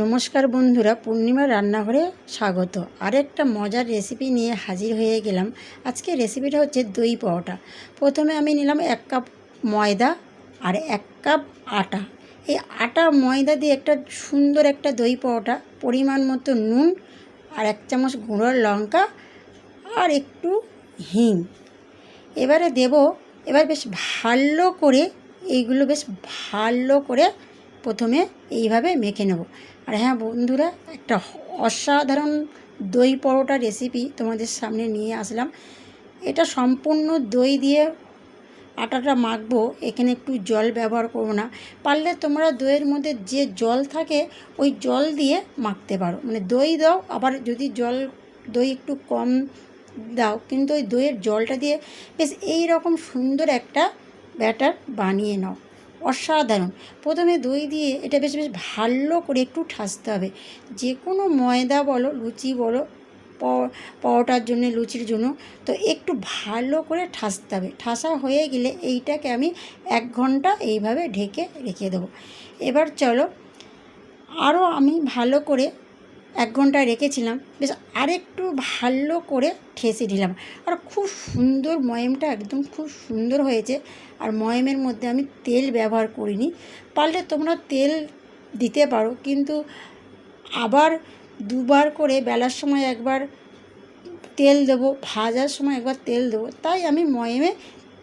নমস্কার বন্ধুরা পূর্ণিমা রান্নাঘরে স্বাগত। আরেকটা মজার রেসিপি নিয়ে হাজির হয়ে গেলাম। আজকে রেসিপিটা হচ্ছে দই পাওয়াটা প্রথমে আমি নিলাম এক কাপ ময়দা আর এক কাপ আটা। এই আটা, ময়দা দিয়ে একটা সুন্দর একটা দই পাওয়াটা পরিমাণ মতো নুন আর এক চামচ গুঁড়ো লঙ্কা আর একটু হিং। এবারে দেব, এবার বেশ ভালো করে, এইগুলো বেশ ভালো করে প্রথমে এইভাবে মেখে নেব। আর হ্যাঁ বন্ধুরা, একটা অসাধারণ দই পরোটা রেসিপি তোমাদের সামনে নিয়ে আসলাম। এটা সম্পূর্ণ দই দিয়ে আটাটা মাখবো, এখানে একটু জল ব্যবহার করব না। পারলে তোমরা দইয়ের মধ্যে যে জল থাকে, ওই জল দিয়ে মাখতে পারো। মানে দই দাও, আবার যদি জল, দই একটু কম দাও, কিন্তু ওই দইয়ের জলটা দিয়ে বেশ এই রকম সুন্দর একটা ব্যাটার বানিয়ে নাও। অসাধারণ। প্রথমে দই দিয়ে এটা বেশ বেশ ভালো করে একটু ঠাসতে হবে। যে কোনো ময়দা বলো, লুচি বলো পরোটার জন্য, লুচির জন্য, তো একটু ভালো করে ঠাসতে হবে। ঠাসা হয়ে গেলে এইটাকে আমি এক ঘণ্টা এইভাবে ঢেকে রেখে দেবো। এবার চলো আরও আমি ভালো করে এক ঘণ্টা রেখেছিলাম। বেশ আরেকটু ভালো করে ঠেসে দিলাম। আর খুব সুন্দর ময়মটা একদম খুব সুন্দর হয়েছে। আর ময়মের মধ্যে আমি তেল ব্যবহার করিনি। পারলে তোমরা তেল দিতে পারো, কিন্তু আবার দুবার করে বেলার সময় একবার তেল দেবো, ভাজার সময় একবার তেল দেবো, তাই আমি ময়মে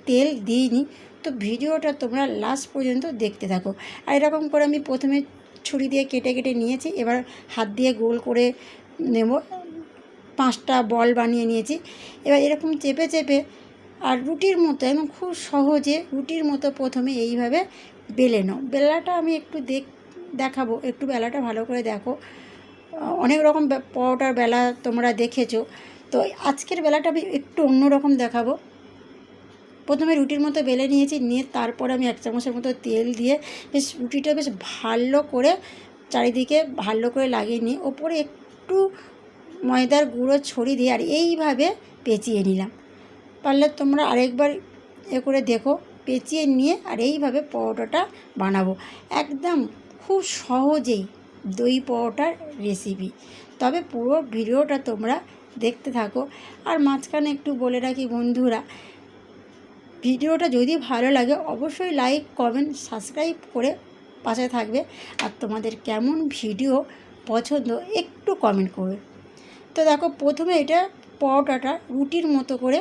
তেল দিইনি। তো ভিডিওটা তোমরা লাস্ট পর্যন্ত দেখতে থাকো। আর এরকম করে আমি প্রথমে ছুরি দিয়ে কেটে কেটে নিয়েছি। এবার হাত দিয়ে গোল করে নেব। পাঁচটা বল বানিয়ে নিয়েছি। এবার এরকম চেপে চেপে আর রুটির মতো এবং খুব সহজে রুটির মতো প্রথমে এইভাবে বেলে নাও। বেলাটা আমি একটু দেখ, দেখাবো। একটু বেলাটা ভালো করে দেখো। অনেক রকম পরোটার বেলা তোমরা দেখেছ। তো আজকের বেলাটা আমি একটু অন্য রকম দেখাবো। প্রথমে রুটির মতো বেলে নিয়েছি, নিয়ে তারপর আমি এক চামচের মতো তেল দিয়ে বেশ রুটিটা বেশ ভালো করে চারিদিকে ভালো করে লাগিয়ে নিয়ে ওপরে একটু ময়দার গুঁড়ো ছড়িয়ে দিয়ে আর এইভাবে পেঁচিয়ে নিলাম। পারলে তোমরা আরেকবার এ করে দেখো, পেঁচিয়ে নিয়ে আর এইভাবে পরোটাটা বানাবো। একদম খুব সহজেই দই পরোটার রেসিপি তবে পুরো ভিডিওটা তোমরা দেখতে থাকো। আর মাঝখানে একটু বলে রাখি বন্ধুরা ভিডিওটা যদি ভালো লাগে, অবশ্যই লাইক কমেন্ট সাবস্ক্রাইব করে পাশে থাকবে। আর তোমাদের কেমন ভিডিও পছন্দ একটু কমেন্ট করবে। তো দেখো, প্রথমে এটা পরোটাটা রুটির মতো করে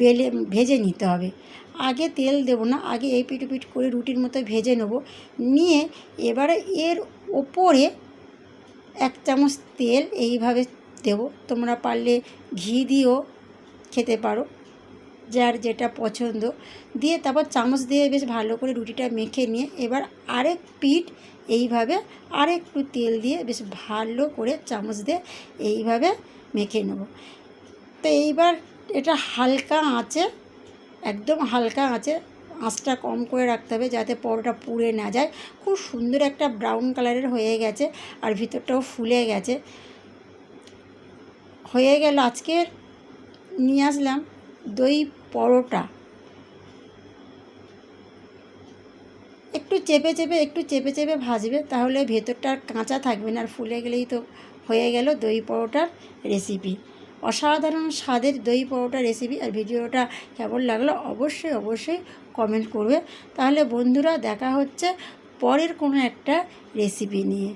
বেলে, ভেজে নিতে হবে। আগে তেল দেব না, আগে এই পিট পিট করে রুটির মতো ভেজে নেব। নিয়ে এবারে এর ওপরে এক চামচ তেল এইভাবে দেব। তোমরা পারলে ঘি দিয়েও খেতে পারো। যার যেটা পছন্দ। দিয়ে তারপর চামচ দিয়ে বেশ ভালো করে রুটিটা মেখে নিয়ে এবার আরেক পিঠ এইভাবে আরেকটু তেল দিয়ে বেশ ভালো করে চামচ দিয়ে এইভাবে মেখে নেব। তো এইবার এটা হালকা আঁচে, একদম হালকা আঁচে আঁচটা কম করে রাখতে হবে যাতে পরোটা পুড়ে না যায়। খুব সুন্দর একটা ব্রাউন কালারের হয়ে গেছে আর ভিতরটাও ফুলে গেছে। হয়ে গেল আজকের। নিয়ে আসলাম। দই পরোটা। একটু চেপে চেপে, একটু চেপে চেপে ভাজবে, তাহলে ভেতরটা কাঁচা থাকবে না, আর ফুলে গেলেই তো হয়ে গেল দই পরোটার রেসিপি অসাধারণ স্বাদের দই পরোটা রেসিপি আর ভিডিওটা কেমন লাগল অবশ্যই অবশ্যই কমেন্ট করবে। তাহলে বন্ধুরা, দেখা হচ্ছে পরের কোনো একটা রেসিপি নিয়ে।